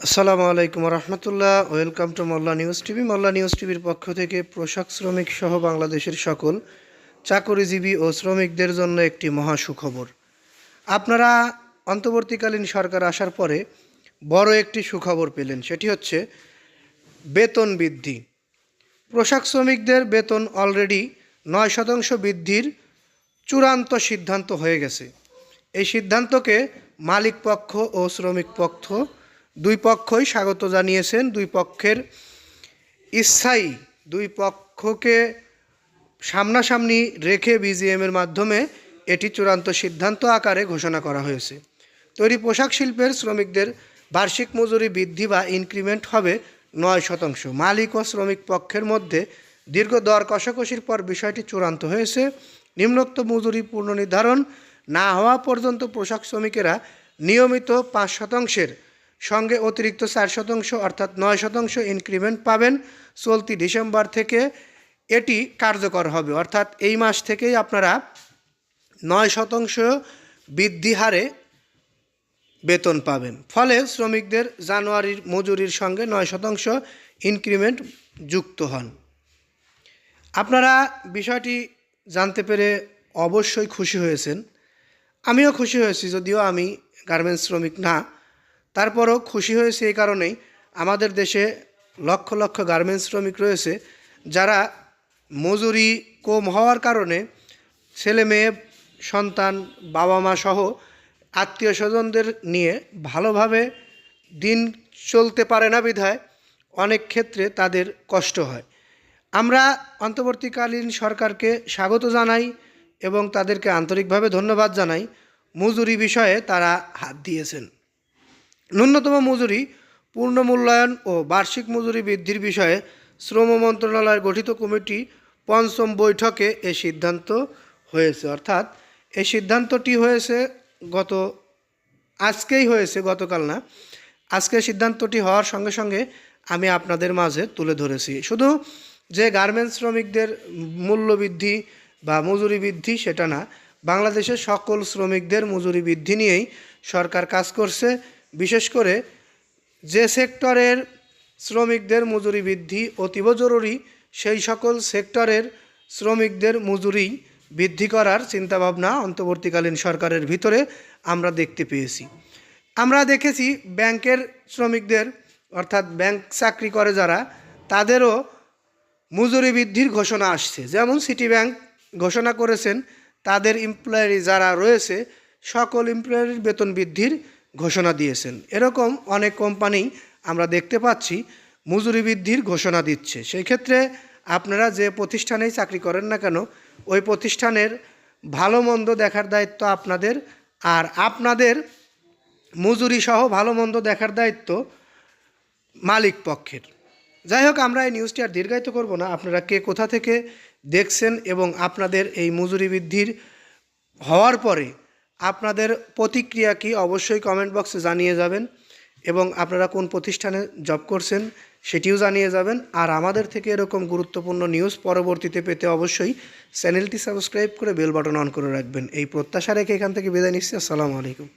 আসসালামু আলাইকুম রহমতুল্লাহ welcome to Molla news TV. Molla news টিভির পক্ষ থেকে পোশাক শ্রমিক সহ বাংলাদেশের সকল চাকরিজীবী ও শ্রমিকদের জন্য একটি মহা সুখবর আপনারা অন্তর্বর্তীকালীন সরকার আসার পরে বড় একটি সুখবর পেলেন। সেটি হচ্ছে বেতন বৃদ্ধি। পোশাক শ্রমিকদের বেতন অলরেডি নয় শতাংশ বৃদ্ধির চূড়ান্ত সিদ্ধান্ত হয়ে গেছে। এই সিদ্ধান্তকে মালিক পক্ষ ও শ্রমিক পক্ষ দুই পক্ষই স্বাগত জানিয়েছেন, দুই পক্ষের স্থায়ী দুই পক্ষকে সামনাসামনি রেখে বিজিএমের মাধ্যমে এটি চূড়ান্ত সিদ্ধান্ত আকারে ঘোষণা করা হয়েছে। তৈরি পোশাক শিল্পের শ্রমিকদের বার্ষিক মজুরি বৃদ্ধি বা ইনক্রিমেন্ট হবে নয় শতাংশ। মালিক ও শ্রমিক পক্ষের মধ্যে দীর্ঘ দর কষাকষির পর বিষয়টি চূড়ান্ত হয়েছে। নিম্নোক্ত মজুরি পুনর্নির্ধারণ না হওয়া পর্যন্ত পোশাক শ্রমিকেরা নিয়মিত পাঁচ শতাংশের সঙ্গে অতিরিক্ত চার শতাংশ অর্থাৎ নয় শতাংশ ইনক্রিমেন্ট পাবেন। চলতি ডিসেম্বর থেকে এটি কার্যকর হবে। অর্থাৎ এই মাস থেকেই আপনারা নয় শতাংশ বৃদ্ধি হারে বেতন পাবেন। ফলে শ্রমিকদের জানুয়ারির মজুরির সঙ্গে নয় শতাংশ ইনক্রিমেন্ট যুক্ত হন। আপনারা বিষয়টি জানতে পেরে অবশ্যই খুশি হয়েছেন। আমিও খুশি হয়েছি, যদিও আমি গার্মেন্টস শ্রমিক না। তারপরও খুশি হয়েছে এই কারণেই আমাদের দেশে লক্ষ লক্ষ গার্মেন্টস শ্রমিক রয়েছে, যারা মজুরি কম হওয়ার কারণে ছেলে মেয়ে, সন্তান, বাবা মা সহ আত্মীয় স্বজনদের নিয়ে ভালোভাবে দিন চলতে পারে না বিধায় অনেক ক্ষেত্রে তাদের কষ্ট হয়। আমরা অন্তর্বর্তীকালীন সরকারকে স্বাগত জানাই এবং তাদেরকে আন্তরিকভাবে ধন্যবাদ জানাই। মজুরি বিষয়ে তারা হাত দিয়েছেন। ন্যূনতম মজুরি, পূর্ণ মূল্যায়ন ও বার্ষিক মজুরি বৃদ্ধির বিষয়ে শ্রম মন্ত্রণালয়ের গঠিত কমিটি পঞ্চম বৈঠকে এ সিদ্ধান্ত হয়েছে। অর্থাৎ এই সিদ্ধান্তটি হয়েছে গত, আজকেই হয়েছে, গতকাল না। আজকে সিদ্ধান্তটি হওয়ার সঙ্গে সঙ্গে আমি আপনাদের মাঝে তুলে ধরেছি। শুধু যে গার্মেন্টস শ্রমিকদের মূল্য বৃদ্ধি বা মজুরি বৃদ্ধি সেটা না, বাংলাদেশের সকল শ্রমিকদের মজুরি বৃদ্ধি নিয়েই সরকার কাজ করছে। বিশেষ করে যে সেক্টরের শ্রমিকদের মজুরি বৃদ্ধি অতীব জরুরি, সেই সকল সেক্টরের শ্রমিকদের মজুরি বৃদ্ধি করার চিন্তাভাবনা অন্তর্বর্তীকালীন সরকারের ভিতরে আমরা দেখতে পেয়েছি। আমরা দেখেছি ব্যাংকের শ্রমিকদের, অর্থাৎ ব্যাংক চাকরি করে যারা, তাদেরও মজুরি বৃদ্ধির ঘোষণা আসছে। যেমন সিটি ব্যাংক ঘোষণা করেছেন, তাদের এমপ্লয়ারি যারা রয়েছে, সকল এমপ্লয়ারির বেতন বৃদ্ধির ঘোষণা দিয়েছেন। এরকম অনেক কোম্পানি আমরা দেখতে পাচ্ছি মজুরি বৃদ্ধির ঘোষণা দিচ্ছে। সেই ক্ষেত্রে আপনারা যে প্রতিষ্ঠানেই চাকরি করেন না কেন, ওই প্রতিষ্ঠানের ভালো মন্দ দেখার দায়িত্ব আপনাদের, আর আপনাদের মজুরি সহ ভালো মন্দ দেখার দায়িত্ব মালিক পক্ষের। যাই হোক, আমরা এই নিউজটি আর দীর্ঘায়িত করব না। আপনারা কে কোথা থেকে দেখছেন এবং আপনাদের এই মজুরি বৃদ্ধির হওয়ার পরে আপনাদের প্রতিক্রিয়া কি অবশ্যই কমেন্ট বক্সে জানিয়ে যাবেন এবং আপনারা কোন প্রতিষ্ঠানে জব করছেন সেটিও জানিয়ে যাবেন। আর আমাদের থেকে এরকম গুরুত্বপূর্ণ নিউজ পরবর্তীতে পেতে অবশ্যই চ্যানেলটি সাবস্ক্রাইব করে বেল বাটন অন করে রাখবেন। এই প্রত্যাশা রেখে এখান থেকে বিদায় নিচ্ছি। আসসালামু আলাইকুম।